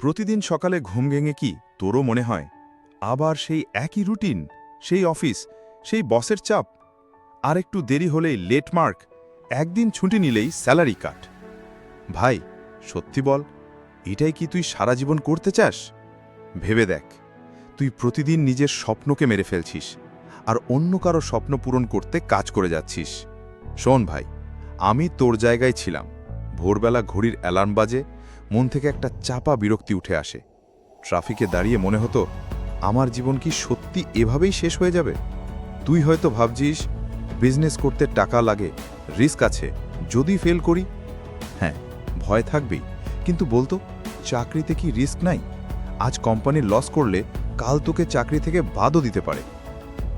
প্রতিদিন সকালে ঘুম ভেঙে কি তোরও মনে হয়? আবার সেই একই রুটিন? সেই অফিস? সেই বসের চাপ? আর একটু দেরি হলেই লেট মার্ক? একদিন ছুটি নিলেই স্যালারি কাট। ভাই, সত্যি বল, এটাই কি তুই সারা জীবন করতে চাস? ভেবে দেখ, তুই প্রতিদিন নিজের স্বপ্নকে মেরে ফেলছিস, আর অন্য কারও স্বপ্ন পূরণ করতে কাজ করে যাচ্ছিস। শোন ভাই, আমি তোর জায়গায় ছিলাম। ভোরবেলা ঘড়ির অ্যালার্ম বাজে মন থেকে একটা চাপা বিরক্তি উঠে আসে। ট্রাফিকে দাঁড়িয়ে মনে হতো, আমার জীবন কি সত্যি এভাবেই শেষ হয়ে যাবে? তুই হয়তো ভাবছিস, বিজনেস করতে টাকা লাগে, রিস্ক আছে, যদি ফেল করি। হ্যাঁ ভয় থাকবেই। কিন্তু বলতো, চাকরিতে কি রিস্ক নাই? আজ কোম্পানির লস করলে কাল তোকে চাকরি থেকে বাদও দিতে পারে।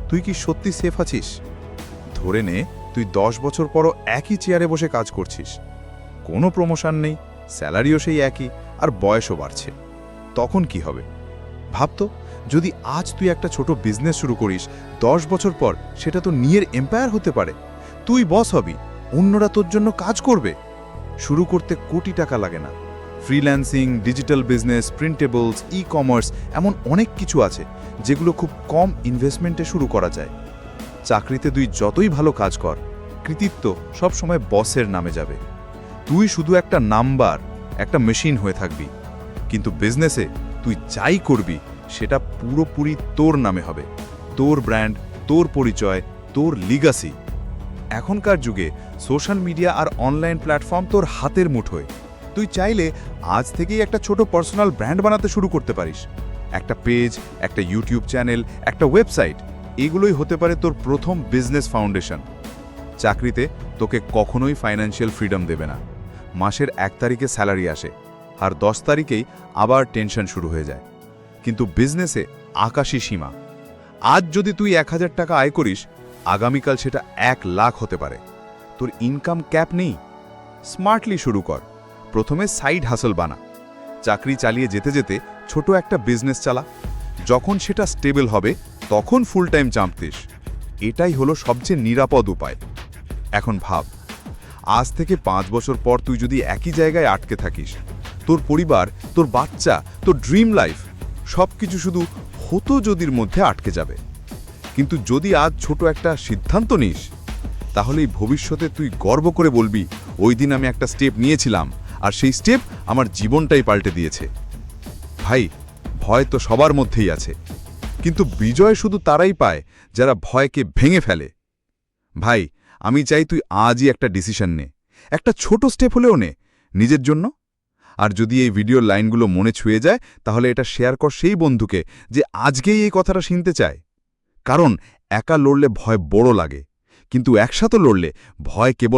তুই কি সত্যি সেফ আছিস? ধরে নে, তুই দশ বছর পরও একই চেয়ারে বসে কাজ করছিস। কোনো প্রমোশন নেই স্যালারিও সেই একই, আর বয়সও বাড়ছে। তখন কি হবে? ভাবতো যদি আজ তুই একটা ছোট বিজনেস শুরু করিস, দশ বছর পর সেটা তো নিয়ের এম্পায়ার হতে পারে। তুই বস হবি, অন্যরা তোর জন্য কাজ করবে। শুরু করতে কোটি টাকা লাগে না। Freelancing digital business printables e commerce এমন অনেক কিছু আছে, যেগুলো খুব কম ইনভেস্টমেন্টে শুরু করা যায়। চাকরিতে তুই যতই ভালো কাজ কর, কৃতিত্ব সবসময় বসের নামে যাবে। তুই শুধু একটা নাম্বার, একটা মেশিন হয়ে থাকবি। কিন্তু বিজনেসে তুই যাই করবি, সেটা পুরোপুরি তোর নামে হবে। তোর ব্র্যান্ড তোর পরিচয়, তোর লিগাসি এখনকার যুগে সোশ্যাল মিডিয়া আর অনলাইন প্ল্যাটফর্ম তোর হাতের মুঠোয়। তুই চাইলে আজ থেকেই একটা ছোট পার্সোনাল ব্র্যান্ড বানাতে শুরু করতে পারিস। একটা পেজ একটা ইউটিউব চ্যানেল একটা ওয়েবসাইট এগুলোই হতে পারে তোর প্রথম বিজনেস ফাউন্ডেশন চাকরিতে তোকে কখনোই ফাইন্যান্সিয়াল ফ্রিডম দেবে না। মাসের এক তারিখে স্যালারি আসে আর দশ তারিখেই আবার টেনশন শুরু হয়ে যায়। কিন্তু বিজনেসে আকাশী সীমা। আজ যদি তুই এক হাজার টাকা আয় করিস, আগামীকাল সেটা এক লাখ হতে পারে। তোর ইনকাম ক্যাপ নেই। স্মার্টলি শুরু কর। প্রথমে সাইড হাসল বানা। চাকরি চালিয়ে যেতে যেতে ছোট একটা বিজনেস চালা। যখন সেটা স্টেবল হবে, তখন ফুল টাইম চাঁপতিস। এটাই হলো সবচেয়ে নিরাপদ উপায়। এখন ভাব। আজ থেকে পাঁচ বছর পর তুই যদি একই জায়গায় আটকে থাকিস, তোর পরিবার, তোর বাচ্চা, তোর ড্রিম লাইফ সব কিছু শুধু হতো যদির মধ্যে আটকে যাবে। কিন্তু যদি আজ ছোট একটা সিদ্ধান্ত নিস, তাহলে ভবিষ্যতে তুই গর্ব করে বলবি, ওই দিন আমি একটা স্টেপ নিয়েছিলাম, আর সেই স্টেপ আমার জীবনটাই পাল্টে দিয়েছে। ভাই, ভয় তো সবার মধ্যেই আছে। কিন্তু বিজয় শুধু তারাই পায় যারা ভয়কে ভেঙে ফেলে। ভাই আমি চাই তুই আজই একটা ডিসিশন নে। একটা ছোট স্টেপ হলেও নে, নিজের জন্য। আর যদি এই ভিডিওর লাইনগুলো মনে ছুঁয়ে যায়, তাহলে এটা শেয়ার কর সেই বন্ধুকে যে আজকেই এই কথাটা শুনতে চায়। কারণ একা লড়লে ভয় বড় লাগে, কিন্তু একসাথে লড়লে ভয় কেবল